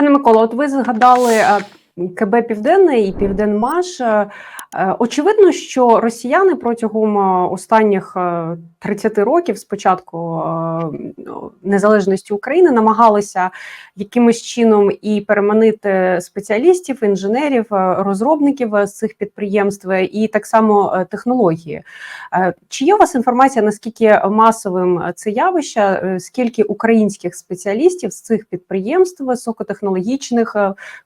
Пане Миколо, от ви згадали е, КБ Південне і Південмаш. Е, е, Очевидно, що росіяни протягом е, останніх е, 30 років, з початку ну, незалежності України, намагалися якимось чином і переманити спеціалістів, інженерів, розробників з цих підприємств, і так само технології. Чи є у вас інформація, наскільки масовим це явище, скільки українських спеціалістів з цих підприємств високотехнологічних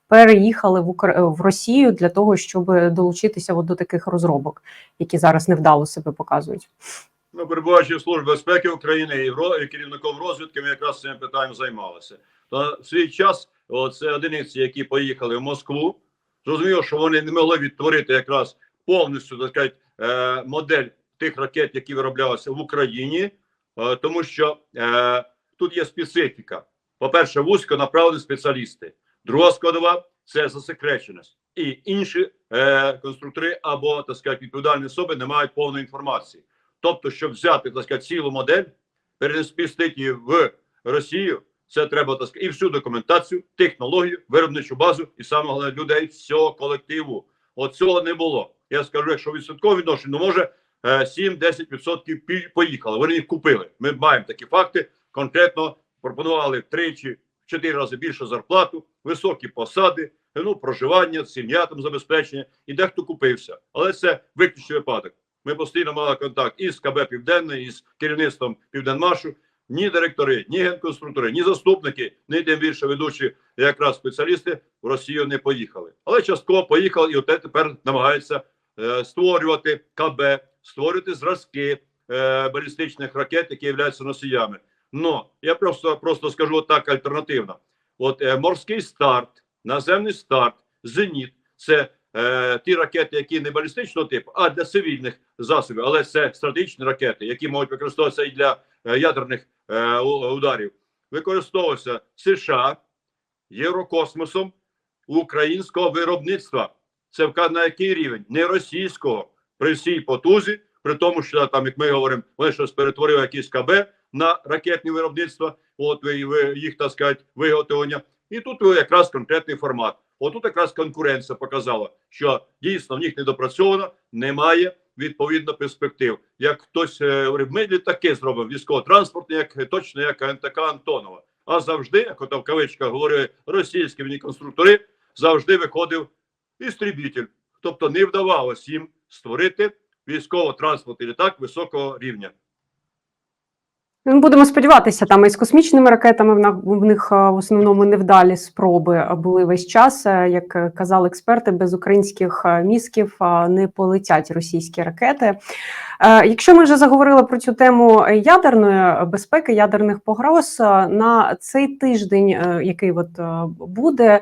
переїхали в Укра... в Росію для того, щоб долучитися от до таких розробок, які зараз невдало себе показують? Ну, перебуваючи в Службі безпеки України і керівником розвідки, ми якраз цим питанням займалися. То свій час це одиниці, які поїхали в Москву, зрозуміло, що вони не могли відтворити якраз повністю так сказати, е, модель тих ракет, які вироблялися в Україні, е, тому що е, тут є специфіка. По-перше, вузько направлені спеціалісти. Друга складова це засекреченість. І інші е, конструктори або так сказати, відповідальні особи не мають повної інформації. Тобто, щоб взяти так сказати, цілу модель, перенести її в Росію, це треба так сказати, і всю документацію, технологію, виробничу базу, і саме головне людей всього колективу. От цього не було. Я скажу, якщо відсотково відношення, ну може е, 7-10% поїхали. Вони їх купили. Ми маємо такі факти. Конкретно пропонували втричі, в чотири рази більше зарплату, високі посади, ну проживання, сім'я там забезпечення, і дехто купився. Але це виключний випадок. Ми постійно мали контакт із КБ Південне, із керівництвом Південмашу. Ні директори, ні генконструктори, ні заступники, ні тим більше ведучі якраз спеціалісти в Росію не поїхали. Але частково поїхали, і от тепер намагаються е, створювати КБ, створювати зразки е, балістичних ракет, які являються носіями. Ну я просто просто скажу так альтернативно: от е, морський старт, наземний старт, зеніт це е, ті ракети, які не балістичного типу, а для цивільних засобів, але це стратегічні ракети, які можуть використовуватися і для е, ядерних е, ударів. Використовуються США Єврокосмосом українського виробництва. Це вка- на який рівень? Не російського при всій потузі, при тому, що там, як ми говоримо, вони щось перетворили якісь КБ на ракетні виробництва, от їх так сказати, виготовлення. І тут якраз конкретний формат. Отут якраз конкуренція показала, що дійсно в них недопрацьовано, немає відповідно перспектив. Як хтось е, ми літаки зробимо військово-транспортні, як точно як НТК Антонова. А завжди, як ото в кавичках говорили російські конструктори, завжди виходив істрібітель. Тобто не вдавалося їм створити військово-транспортний літак високого рівня. Ну, Будемо сподіватися, там із космічними ракетами в них в основному невдалі спроби були весь час. Як е, казали експерти, без українських мізків не полетять російські ракети. Е, Якщо ми вже заговорили про цю тему ядерної безпеки, ядерних погроз, на цей тиждень, е, який от буде,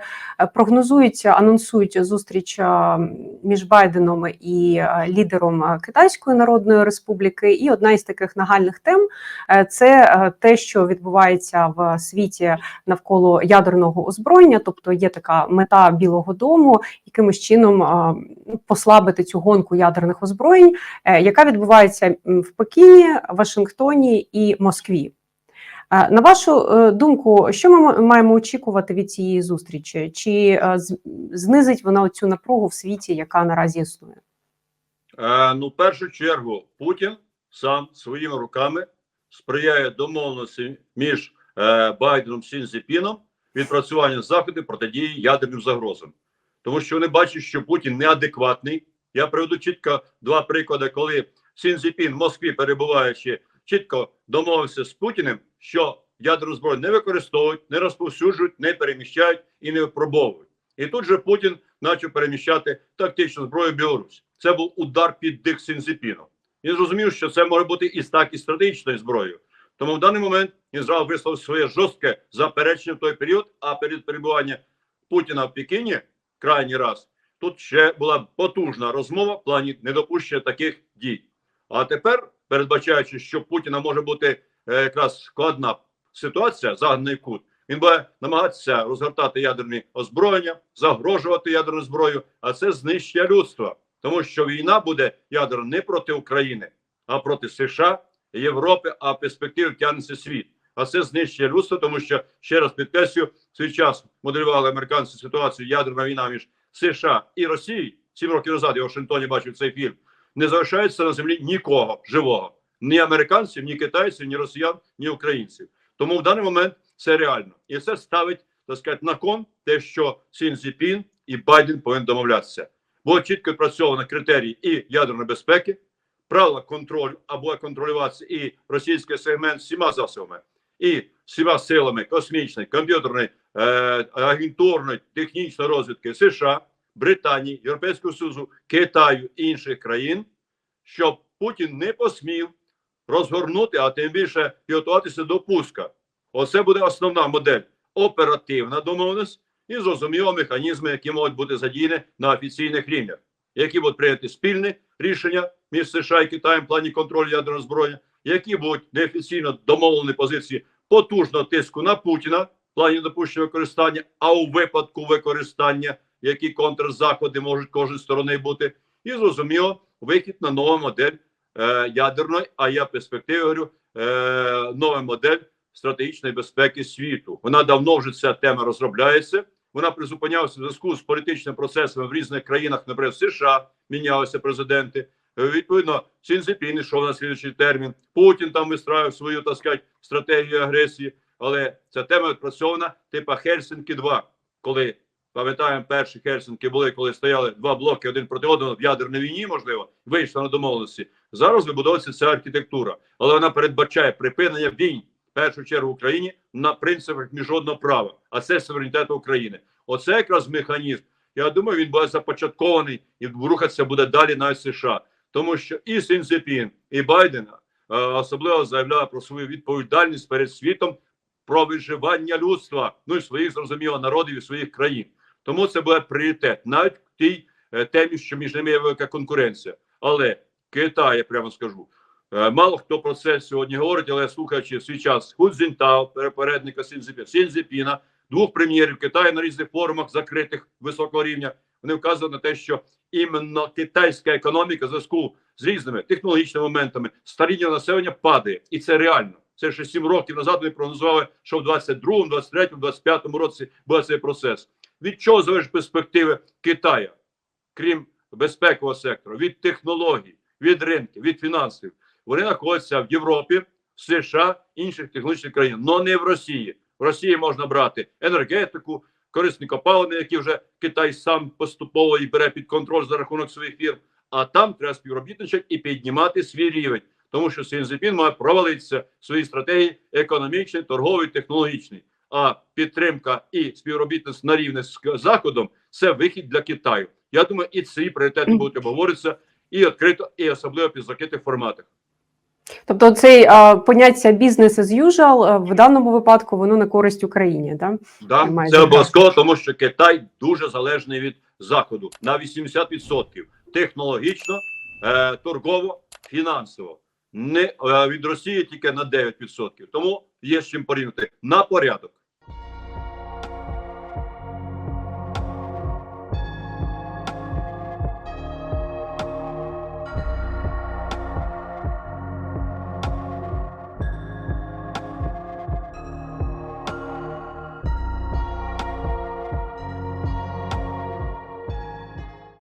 прогнозують, анонсують зустріч між Байденом і лідером Китайської Народної Республіки. І одна із таких нагальних тем це е, те, що відбувається в світі навколо ядерного озброєння, тобто є така мета Білого Дому, якимось чином е, ну, послабити цю гонку ядерних озброєнь, е, яка відбувається в Пекіні, Вашингтоні і Москві. На вашу думку, що ми маємо очікувати від цієї зустрічі? Чи знизить вона цю напругу в світі, яка наразі існує? Ну, в першу чергу, Путін сам своїми руками сприяє домовленості між е, Байденом Сінзіпіном відпрацювання заходів протидії ядерним загрозам. Тому що вони бачать, що Путін неадекватний. Я приведу чітко два приклади, коли Сінзіпін в Москві, перебуваючи, чітко домовився з Путіним, що ядерну зброю не використовують, не розповсюджують, не переміщають і не випробовують. І тут же Путін почав переміщати тактичну зброю в Білорусь. Це був удар під дих Сінзіпіну. Він зрозумів, що це може бути і так, і стратегічною зброєю. Тому в даний момент Ізраїль висловив своє жорстке заперечення в той період, а перед перебуванням Путіна в Пекіні крайній раз тут ще була потужна розмова в плані недопущення таких дій. А тепер, передбачаючи, що Путіна може бути е, якраз складна ситуація, загнаний кут, він буде намагатися розгортати ядерні озброєння, загрожувати ядерною зброєю, а це знищення людства. Тому що війна буде ядерна не проти України, а проти США, Європи, а в перспективі тягнеться світ. а це знищення людства, тому що ще раз підкреслюю, в свій час моделювали американці ситуацію ядерна війна між США і Росією. Сім років назад я в Вашингтоні бачив цей фільм. Не залишається на землі нікого живого, ні американців, ні китайців, ні росіян, ні українців. Тому в даний момент це реально, і це ставить так сказати, на кон те, що Сін Цзіпін і Байден повинні домовлятися. Було чітко відпрацьовано критерії і ядерної безпеки, правила контролю або контролюватися і російський сегмент всіма засобами, і всіма силами космічної, комп'ютерної, е, агентурної, технічної розвідки США, Британії, Європейського Союзу, Китаю і інших країн, щоб Путін не посмів розгорнути, а тим більше підготуватися до пуска. Оце буде основна модель оперативна домовленість і зрозуміло механізми, які можуть бути задіяні на офіційних рівнях, які будуть прийняті спільні рішення між США і Китаєм в плані контролю ядерного зброєння, які будуть неофіційно домовлені позиції потужного тиску на Путіна в плані допущення використання, а у випадку використання, які контрзаходи можуть кожної сторони бути, і зрозуміло вихід на нову модель е, ядерної, а я в перспективі говорю, е, нова модель стратегічної безпеки світу. Вона давно вже ця тема розробляється. Вона призупинялася в зв'язку з політичними процесами в різних країнах, наприклад, США мінялися президенти. Е, Відповідно, Цзіньцзіпін йшов на слідчий термін. Путін там вистраював свою так сказати, стратегію агресії. Але ця тема відпрацьована типа Хельсинки 2 коли пам'ятаємо, перші Хельсинки були, коли стояли два блоки один проти одного в ядерній війні, можливо, вийшли на домовленості. Зараз вибудовується ця архітектура, але вона передбачає припинення війн першу чергу Україні на принципах міжнародного права, а це суверенітет України. Оце якраз механізм. Я думаю, він буде започаткований і рухатися буде далі навіть США, тому що і Сінзепін, і Байден е, особливо заявляє про свою відповідальність перед світом про виживання людства, ну і своїх зрозуміло народів і своїх країн. Тому це буде пріоритет навіть в тій е, темі, що між ними є велика конкуренція. Але Китай, я прямо скажу, мало хто про це сьогодні говорить, але слухаючи в свій час Худзінтао, перепередника Сінзепіна, двох прем'єрів Китаю на різних форумах закритих високого рівня, вони вказують на те, що іменно китайська економіка в зв'язку з різними технологічними моментами старіння населення падає, і це реально. Це ще 7 років назад ми прогнозували, що в 22-му, 23-му, 25-му році буде цей процес. Від чого залежить перспективи Китаю, крім безпекового сектору, від технологій, від ринків, від фінансів. Вони знаходяться в Європі, в США, інших технологічних країн, але не в Росії. В Росії можна брати енергетику, корисні копалини, які вже Китай сам поступово і бере під контроль за рахунок своїх фірм. А там треба співробітничати і піднімати свій рівень, тому що Сінзепін має провалитися в своїй стратегії економічної, торгової, технологічної. А підтримка і співробітництво на рівні з заходом це вихід для Китаю. Я думаю, і ці пріоритети будуть обговорюватися і відкрито, і особливо під закритих форматах. Тобто, цей поняття бізнес as usual в даному випадку воно на користь Україні, да? Да, це обов'язково, тому що Китай дуже залежний від заходу на 80% технологічно, е, торгово, фінансово. Не е, від Росії тільки на 9%. Тому є з чим порівняти на порядок.